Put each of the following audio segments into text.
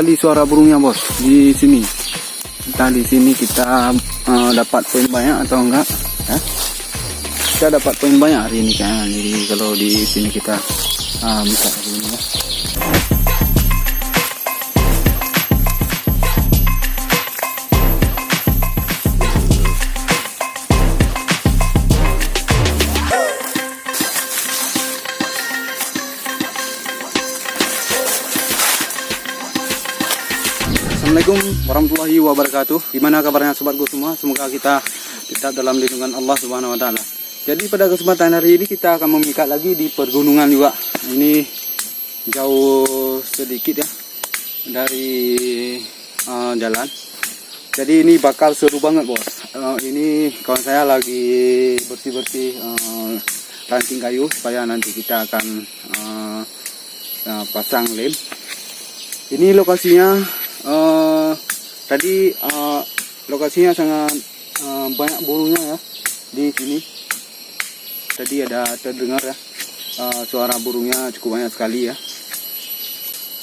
sekali suara burungnya bos di sini. Entah di sini kita uh, dapat poin banyak atau enggak. Ya. Kita dapat poin banyak hari ini kan. Jadi kalau di sini kita uh, bisa hari ini ya. Assalamualaikum warahmatullahi wabarakatuh. Gimana kabarnya sobatku semua? Semoga kita tetap dalam lindungan Allah Subhanahu wa taala. Jadi pada kesempatan hari ini kita akan memikat lagi di pergunungan juga. Ini jauh sedikit ya dari uh, jalan. Jadi ini bakal seru banget bos. Uh, ini kawan saya lagi bersih-bersih uh, ranting kayu supaya nanti kita akan uh, uh, pasang lem. Ini lokasinya uh, tadi uh, lokasinya sangat uh, banyak burungnya ya di sini. Tadi ada terdengar ya uh, suara burungnya cukup banyak sekali ya.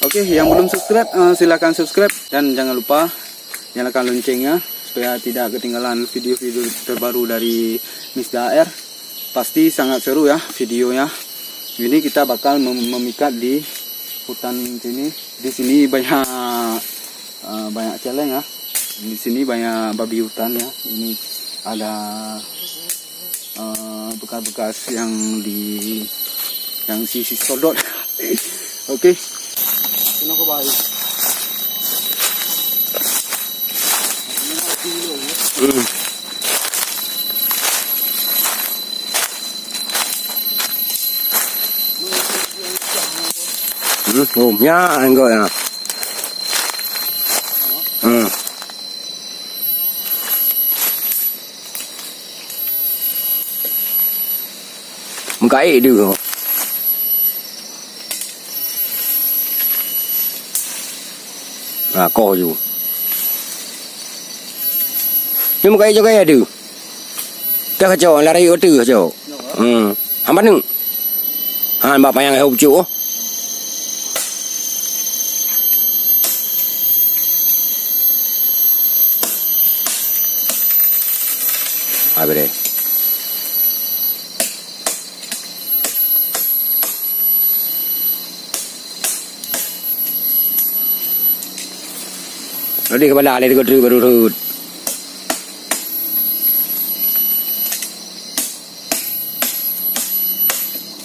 Oke, yang belum subscribe uh, silakan subscribe dan jangan lupa nyalakan loncengnya supaya tidak ketinggalan video-video terbaru dari Miss Daer. Pasti sangat seru ya videonya. Ini kita bakal mem- memikat di hutan sini. Di sini banyak uh, banyak celeng ya. Di sini banyak babi hutan ya. Ini ada uh, bekas-bekas yang di yang sisi sodot. Oke. Sino ko ba? Hmm. Hmm, ngumnya enggak ya. cái được à co dù nhưng mà cái cho cái này được. Ta cho là đây có từ cho ừ hắn bắt nưng? Hắn bà phải ngày hôm chỗ Hai bên đây. เรียกว่าลาเลยก็รื้อมารืดอ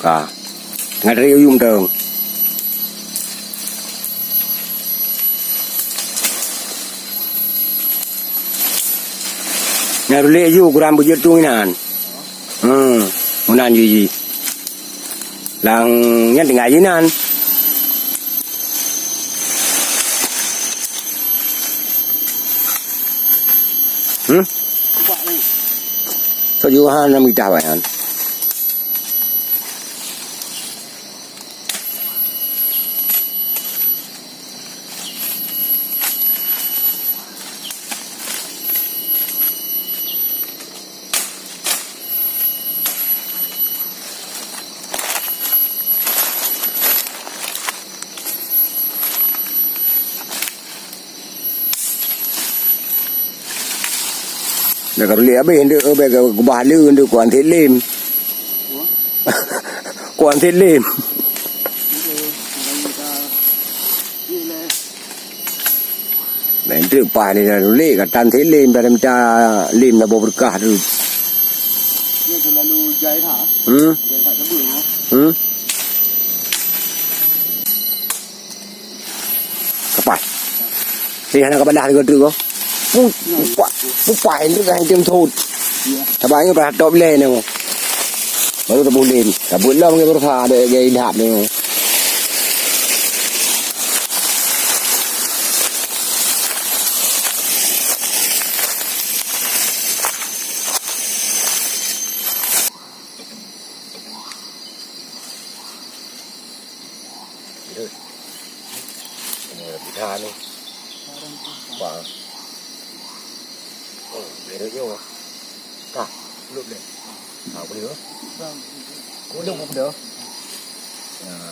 ก็งานเรียวยุ่มเดิมงานเรียยุ่กรามบุญจุ้ยนานอืมมันนานอยู่ยี่หลังยันถึงไงยีนาน Hmm? Kau juga hanya minta bayan. Nak lihat apa yang dia bagi kebala untuk kuan telim. Kuan telim. Main tu pa ni dah lulek katan telim dah macam lim dah berkah tu. Ni tu lalu jai ha. Hmm. Jai tak tebul ha. Hmm. Kapas. Sih anak kapan dah tu kau. ปุ๊บปุ๊บปุ๊บไป lúc này tiêm thụt. Thà bán người ta hạt đọp lên này mà. Mà tôi ta bù lên thà bùn lông người ta thà để gây đạp này mà. Hãy subscribe cho kênh Ghiền Mì Gõ Để không bỏ lỡ những video hấp dẫn Oh, meron nyo ah. Ka, look na. Ah, boleh ah. Kulong mo pa daw. Ah.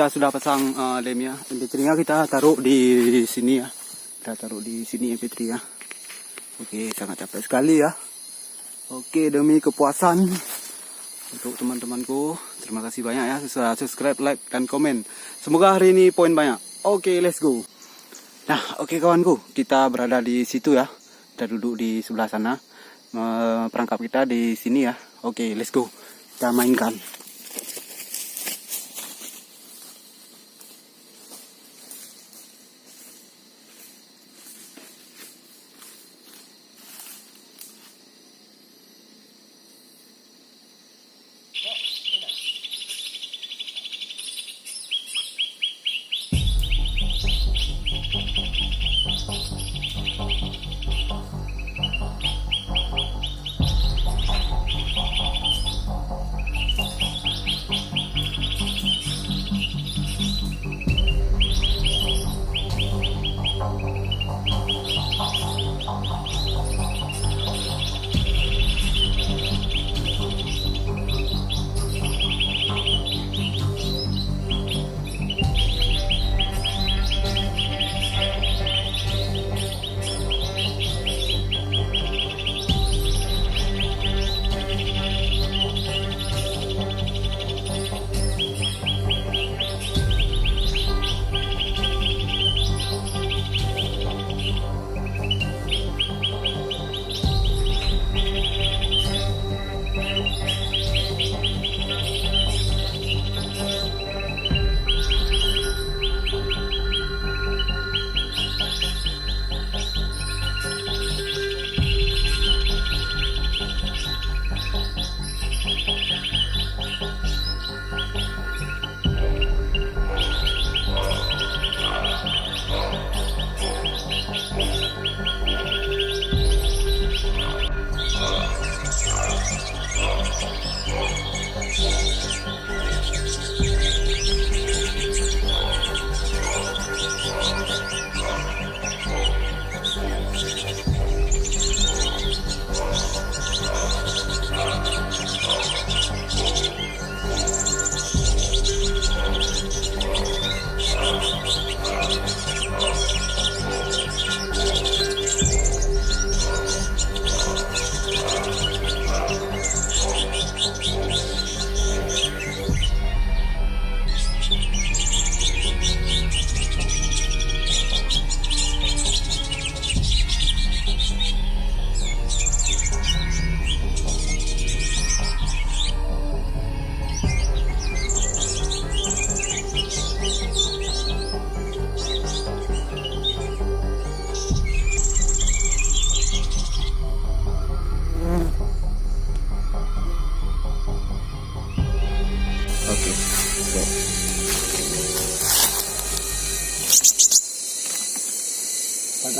Kita sudah pasang uh, lemnya. MP3-nya kita taruh di sini ya. Kita taruh di sini MP3 ya. Oke, sangat capek sekali ya. Oke, demi kepuasan untuk teman-temanku. Terima kasih banyak ya sudah subscribe, like, dan komen. Semoga hari ini poin banyak. Oke, let's go. Nah, oke kawanku, kita berada di situ ya. Kita duduk di sebelah sana. Eh, perangkap kita di sini ya. Oke, let's go. Kita mainkan.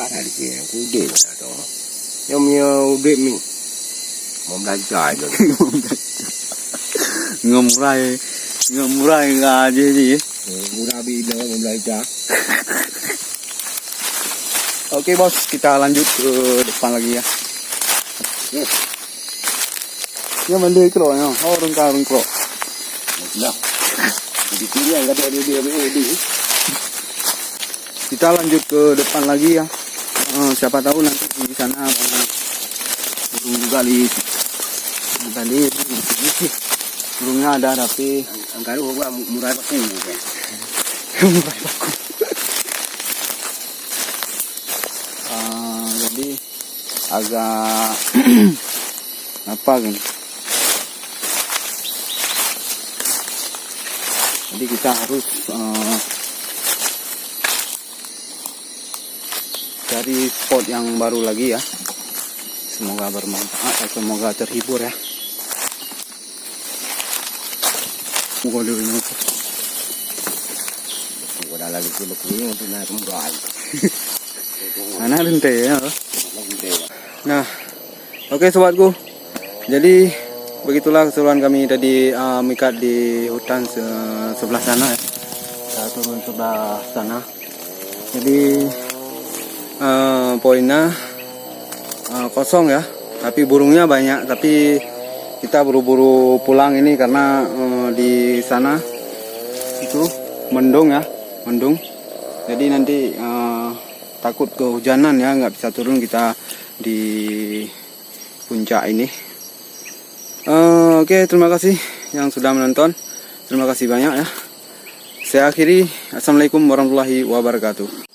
Ada di sini. Udah mana tu. Yang punya udah mi. Mau belajar je. Ngemurai, ngemurai aja sih. Murah bila mau belajar. Oke bos, kita lanjut ke depan lagi ya. Yes. Ya mandi kro ya. Oh rengka rengkro. Nah. Di sini yang dia dia. Kita lanjut ke depan lagi ya. Eh, siapa tahu nanti di sana banyak burung juga di tadi burungnya ada tapi Angkara gua murah aku. Murah baku. Ah, jadi agak apa kan? Jadi kita harus eh, cari spot yang baru lagi ya. Semoga bermanfaat, eh, semoga terhibur ya. Gua dulu ini. Gua dah lagi tu lepas ni untuk nak murah. Anak rente ya. Dia. Nah, oke sobatku. Jadi begitulah keseruan kami tadi uh, mikat di hutan se- sebelah sana ya. Kita turun sebelah sana. Jadi uh, poinnya uh, kosong ya. Tapi burungnya banyak. Tapi kita buru-buru pulang ini karena uh, di sana itu mendung ya. Mendung. Jadi nanti eh, takut kehujanan ya. Nggak bisa turun kita di puncak ini. Eh, oke terima kasih yang sudah menonton. Terima kasih banyak ya. Saya akhiri. Assalamualaikum warahmatullahi wabarakatuh